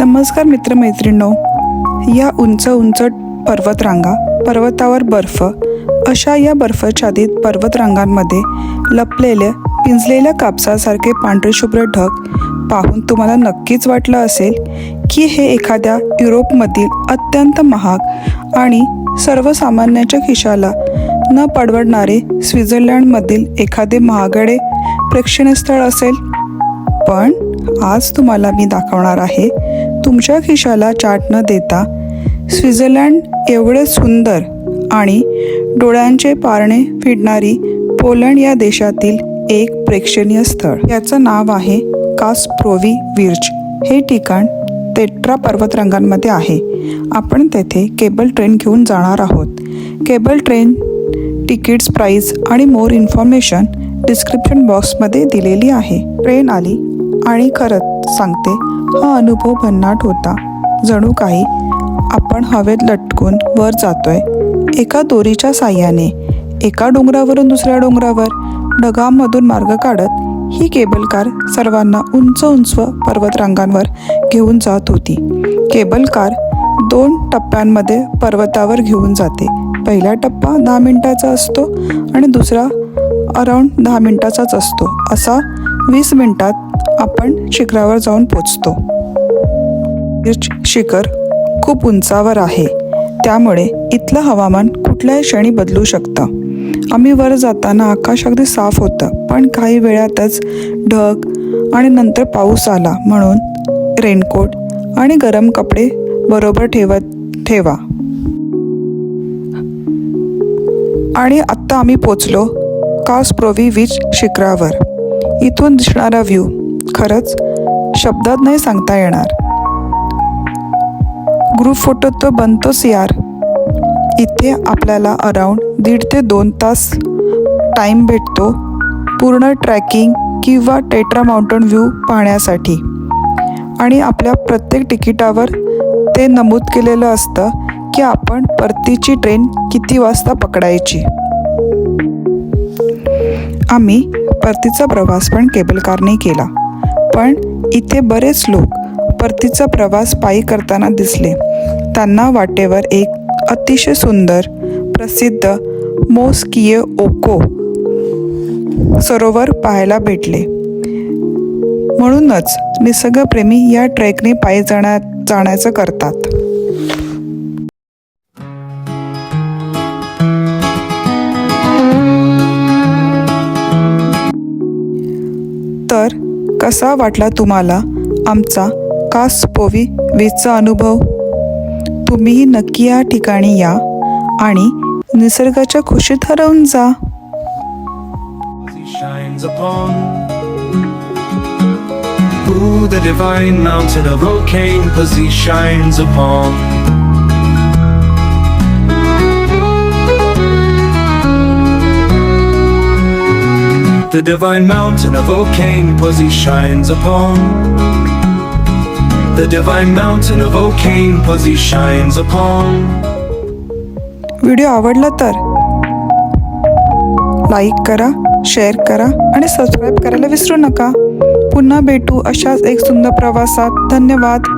नमस्कार मित्रमैत्रिणो या उंच उंच पर्वतरांगा पर्वतावर बर्फ अशा या बर्फाच्छादित पर्वतरांगांमध्ये लपलेले पिंजलेल्या कापसासारखे पांढरे शुभ्र ढग पाहून तुम्हाला नक्कीच वाटलं असेल की हे एखाद्या युरोपमधील अत्यंत महाग आणि सर्वसामान्याच्या खिशाला न परवडणारे स्वित्झर्लंडमधील एखादे महागडे प्रेक्षणीय स्थळ असेल. पण आज तुम्हाला मी दाखवणार आहे तुमच्या खिशाला चाट न देता स्वित्झर्लंड एवढे सुंदर आणि डोळ्यांचे पारणे फिरणारी पोलंड या देशातील एक प्रेक्षणीय स्थळ. याचं नाव आहे कास्प्रोवी विर्च. हे ठिकाण तेट्रा पर्वतरंगांमध्ये आहे. आपण तेथे केबल ट्रेन घेऊन जाणार आहोत. केबल ट्रेन तिकीट्स प्राईस आणि मोर इन्फॉर्मेशन डिस्क्रिप्शन बॉक्समध्ये दिलेली आहे. ट्रेन आली आणि खरंच सांगते हा अनुभव भन्नाट होता. जणू काही आपण हवेत लटकून वर जातोय. एका दोरीच्या साह्याने एका डोंगरावरून दुसऱ्या डोंगरावर ढगांमधून मार्ग काढत ही केबल कार सर्वांना उंच उंच पर्वतरांगांवर घेऊन जात होती. केबल कार दोन टप्प्यांमध्ये पर्वतावर घेऊन जाते. पहिला टप्पा दहा मिनटाचा असतो आणि दुसरा अराऊंड दहा मिनटाचाच असतो. असा वीस मिनटात आपण शिखरावर जाऊन पोचतो. शिखर खूप उंचावर आहे. त्यामुळे इथलं हवामान कुठल्याही क्षणी बदलू शकतं. आम्ही वर जाताना आकाश अगदी साफ होतं पण काही वेळातच ढग आणि नंतर पाऊस आला म्हणून रेनकोट आणि गरम कपडे बरोबर ठेवत ठेवा. आणि आत्ता आम्ही पोचलो कास प्रोवी बीच शिखरावर. इथून दिसणारा व्ह्यू खरंच शब्दात नाही सांगता येणार. ग्रुप फोटो तो बनतोच यार. इथे आपल्याला अराउंड दीड ते दोन तास टाईम भेटतो पूर्ण ट्रॅकिंग किंवा टेट्रा माउंटन व्ह्यू पाहण्यासाठी. आणि आपल्या प्रत्येक तिकिटावर ते नमूद केलेलं असतं की आपण परतीची ट्रेन किती वाजता पकडायची. आम्ही परतीचा प्रवास पण केबल कारने केला. पण इथे बरेच लोक परतीचा प्रवास पायी करताना दिसले. त्यांना वाटेवर एक अतिशय सुंदर प्रसिद्ध मोस्किये ओको सरोवर पाहायला भेटले. म्हणूनच निसर्गप्रेमी या ट्रेकने पायी जाण्या जाण्याचं करतात. कसा वाटला तुम्हाला आमचा कासपोवी वीजचा अनुभव तुम्हीही नक्की या ठिकाणी या आणि निसर्गाच्या खुशीत हरवून जा Ooh, the divine mountain, a volcano, as shines upon. The divine mountain of O'Kane, Pussy shines upon. The divine mountain of O'Kane, Pussy shines upon. Video आवडला तर लाईक करा शेअर करा आणि सबस्क्राईब करायला विसरू नका पुन्हा भेटू अशाच एक सुंदर प्रवासात धन्यवाद